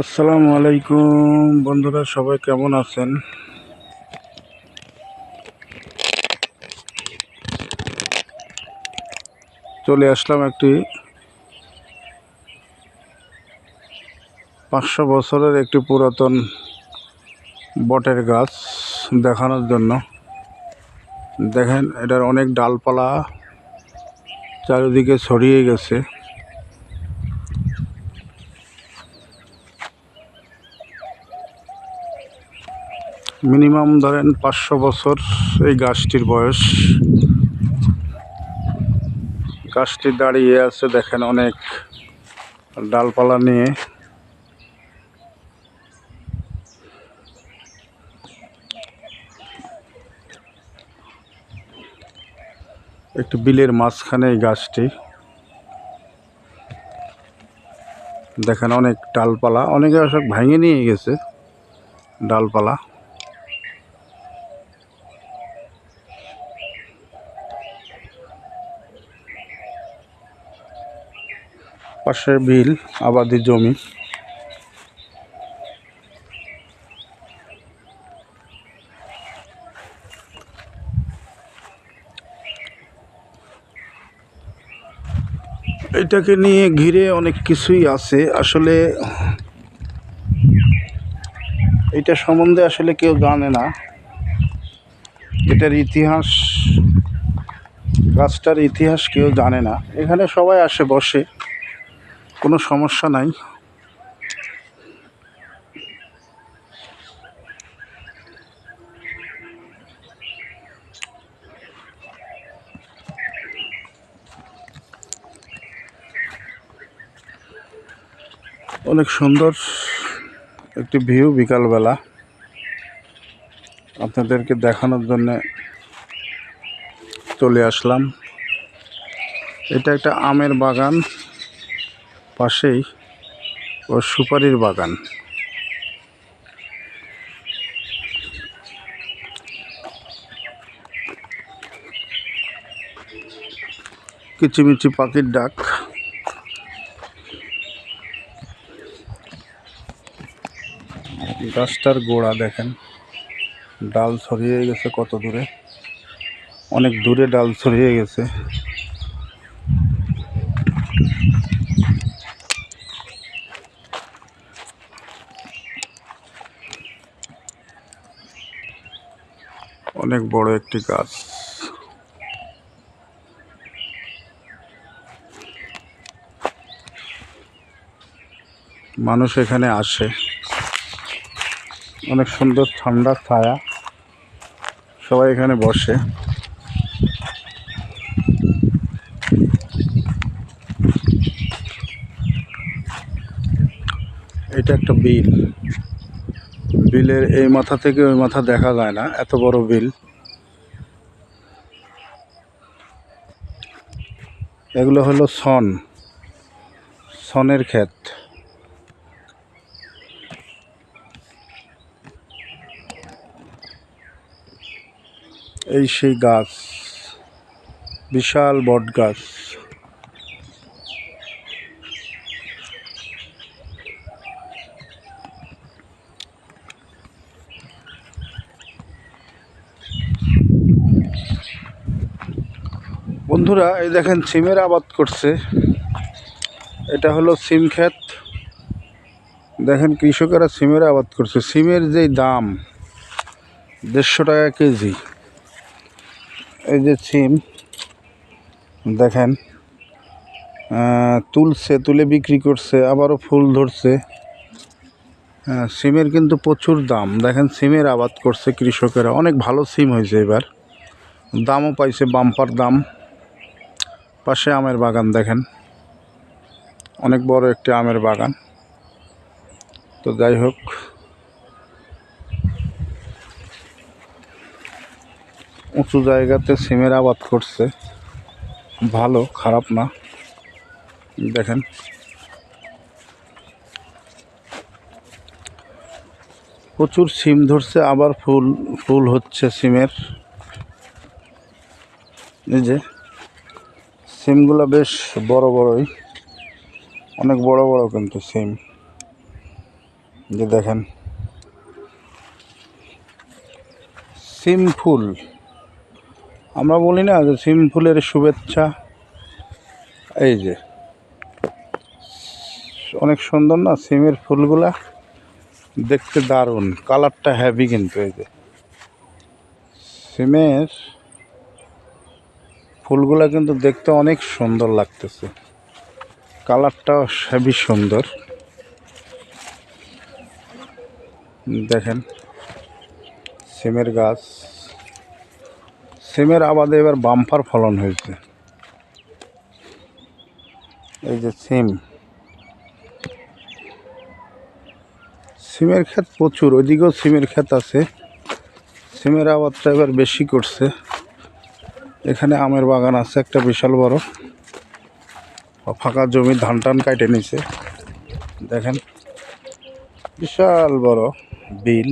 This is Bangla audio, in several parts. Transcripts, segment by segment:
আসসালামু আলাইকুম, বন্ধুরা সবাই কেমন আছেন? চলে আসলাম একটি পাঁচশো বছরের একটি পুরাতন বটের গাছ দেখানোর জন্য। দেখেন, এটার অনেক ডালপালা চারিদিকে ছড়িয়ে গেছে। মিনিমাম ধরেন পাঁচশো বছর এই গাছটির বয়স। গাছটি দাঁড়িয়ে আছে দেখেন অনেক ডালপালা নিয়ে। একটি বিলের মাঝখানে এই গাছটি। দেখেন অনেক ডালপালা, অনেকে সব ভেঙে নিয়ে গেছে ডালপালা। পাশে বিল, আবাদি জমি। এটাকে নিয়ে ঘিরে অনেক কিছুই আছে। আসলে এটা সম্বন্ধে আসলে কেউ জানে না। এটার ইতিহাস, গাছটার ইতিহাস কেউ জানে না। এখানে সবাই আসে, বসে। কোনো সমস্যা নাই। অনেক সুন্দর একটি ভিউ বিকালবেলা। আপনাদেরকে দেখানোর জন্য চলে আসলাম। এটা একটা আমের বাগান। পাশেই ও সুপারির বাগান। কিচিমিচি পাখির ডাক। গাছটার গোড়া দেখেন। ডাল ছড়িয়ে গেছে কত দূরে? অনেক দূরে ডাল ছড়িয়ে গেছে। অনেক বড় একটি গাছ। মানুষ এখানে আসে। অনেক সুন্দর ঠান্ডা ছায়া। সবাই এখানে বসে। এটা একটা বিল। বিলের এই মাথা থেকে ওই মাথা দেখা যায় না, এত বড় বিল। এগুলো হলো সন, সনের ক্ষেত। এই সেই গাছ, বিশাল বট গাছ বন্ধুরা, এই দেখেন সিমের আবাদ করছে। এটা হলো সিম ক্ষেত। দেখেন কৃষকেরা সিমের আবাদ করছে। সিমের যেই দাম, দেড়শো টাকা কেজি। এই যে সিম, দেখেন তুলছে, তুলে বিক্রি করছে, আবারও ফুল ধরছে। সিমের কিন্তু প্রচুর দাম। দেখেন সিমের আবাদ করছে কৃষকেরা। অনেক ভালো সিম হয়েছে এবার। দামও পাইছে, বাম্পার দাম। পাশে আমের বাগান দেখেন। অনেক বড় একটি আমের বাগান। তো যাই হোক। উঁচু জায়গাতে সিমের আবাদ করছে। ভালো, খারাপ না। দেখেন। প্রচুর সিম ধরছে, আবার ফুল ফুল হচ্ছে সিমের। এই যে। সিমগুলো বেশ বড় বড়ই। অনেক বড় বড় কিন্তু সিম। যে দেখেন। সিম ফুল। আমরা বলি না যে সিম ফুলের শুভেচ্ছা। এই যে। অনেক সুন্দর না সিমের ফুলগুলা। দেখতে দারুণ। কালারটা হ্যাভি কিন্তু এই যে। সিমের ফুলগুলা কিন্তু দেখতে অনেক সুন্দর লাগতেছে। কালারটাও হেভি সুন্দর। দেখেন, সিমের গাছ। সিমের আবাদে এবার বাম্পার ফলন হয়েছে। এই যে সিম। সিমের ক্ষেত প্রচুর, ওইদিকেও সিমের ক্ষেত আছে। সিমের আবাদটা এবার বেশি করছে। এখানে আমের বাগান আছে, একটা বিশাল বড়। ফাঁকা জমি ধান টান কাটে নিছে। দেখেন, বিশাল বড় বিল।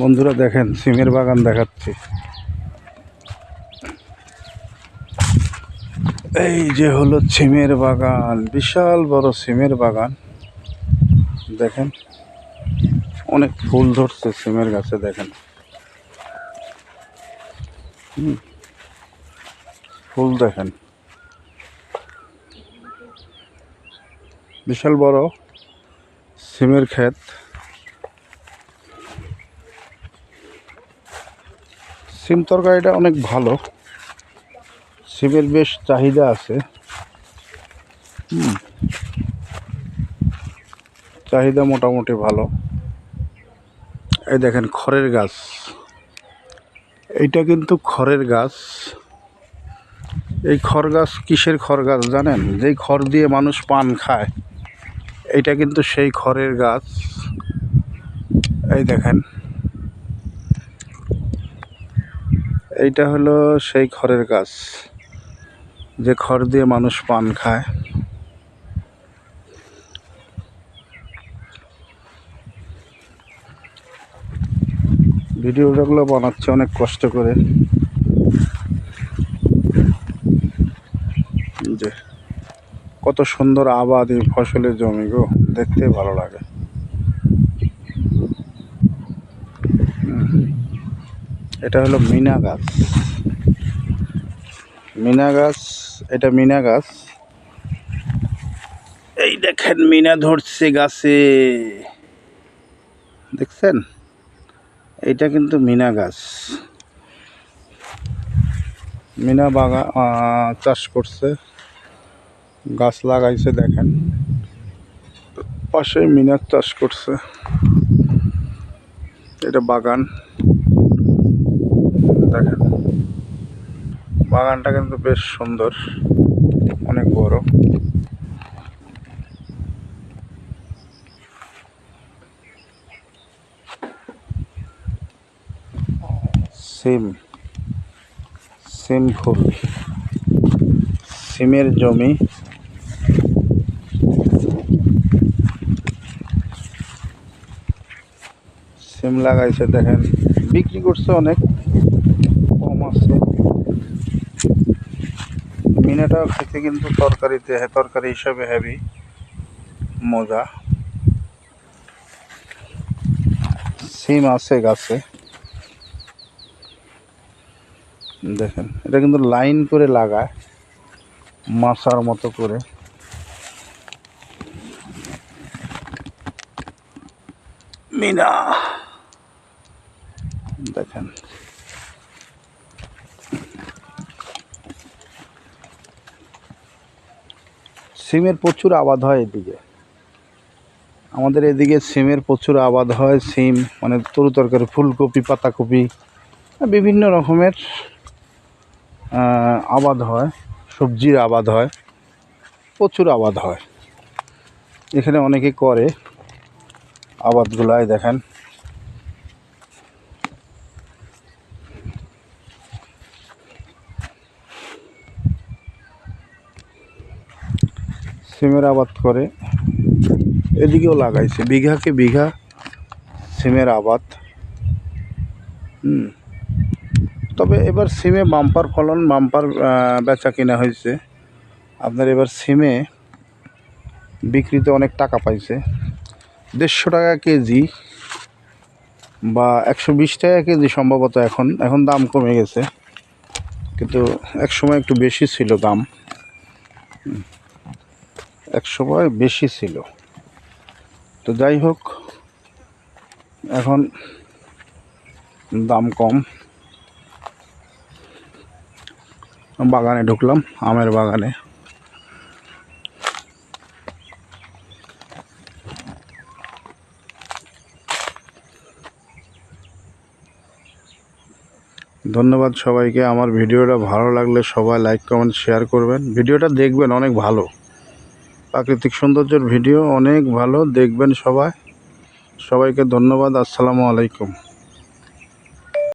বন্ধুরা দেখেন, সিমের বাগান দেখাচ্ছি। এই যে হলো সিমের বাগান, বিশাল বড় সিমের বাগান। দেখেন, অনেক ফুল ধরছে সিমের গাছে, দেখেন। ফুল দেখেন। বিশাল বড় সিমের ক্ষেত। সিম তরকারিটা অনেক ভালো। সিমের বেশ চাহিদা আছে। চাহিদা মোটামুটি ভালো। এই দেখেন খড়ের গাছ। এইটা কিন্তু খড়ের গাছ। এই খড় গাছ কিসের খড় গাছ জানেন? যেই খড় দিয়ে মানুষ পান খায়, এইটা কিন্তু সেই খড়ের গাছ। এই দেখেন। এইটা হলো সেই খড়ের গাছ। যে খড় দিয়ে মানুষ পান খায়। ভিডিওগুলো বানাচ্ছে, অনেক কষ্ট করে। যে কত সুন্দর আবাদ এই ফসলের জমি গো, দেখতে ভালো লাগে। এটা হলো মিনা গাছ। মিনা গাছ, এটা মিনা গাছ। এই দেখেন, মিনা ধরছে গাছে। দেখছেন? এটা কিন্তু মিনা গাছ। মিনা বাগা চাষ করছে। গাছ লাগাইছে, দেখেন। পাশে মিনার চাষ করছে। এটা বাগান। দেখেন বাগানটা কিন্তু বেশ সুন্দর, অনেক বড়। সিম সিম ফুল সিমের জমি। সিম লাগাইছে, দেখেন, বিক্রি করছে অনেক। আছে মিনাটা খেতে কিন্তু তরকারিতে তরকারি হিসাবে হেভি মজা। সিম আছে গাছে। দেখেন, এটা কিন্তু লাইন করে লাগায়, মাছার মতো করে। মিনা। দেখেন। সিমের প্রচুর আবাদ হয় এদিকে। আমাদের এদিকে সিমের প্রচুর আবাদ হয়, সিম মানে তরু তরকারি, ফুলকপি, পাতাকপি, বিভিন্ন রকমের আবাদ হয়, সবজির আবাদ হয়, প্রচুর আবাদ হয়। এখানে অনেকে করে আবাদগুলাই, দেখেন। সিমের আবাদ করে। এদিকেও লাগাইছে, বিঘাকে বিঘা সিমের আবাদ। হুম। তবে এবার সিমে বাম্পার ফলন, বাম্পার বেচা কিনা হয়েছে। আপনার এবার সিমে বিক্রিতে অনেক টাকা পাইছে। দেড়শো টাকা কেজি বা একশো বিশ টাকা কেজি সম্ভবত এখন। এখন দাম কমে গেছে। কিন্তু এক সময় একটু বেশি ছিল দাম। এক সময় বেশি ছিল। তো যাই হোক, এখন দাম কম। বাগানে ঢুকলাম, আমের বাগানে। ধন্যবাদ সবাইকে। আমার ভিডিওটা ভালো লাগলে সবাই লাইক কমেন্ট শেয়ার করবেন। ভিডিওটা দেখবেন, অনেক ভালো। প্রাকৃতিক সৌন্দর্যের ভিডিও অনেক ভালো দেখবেন সবাই। সবাইকে ধন্যবাদ আসসালামু আলাইকুম।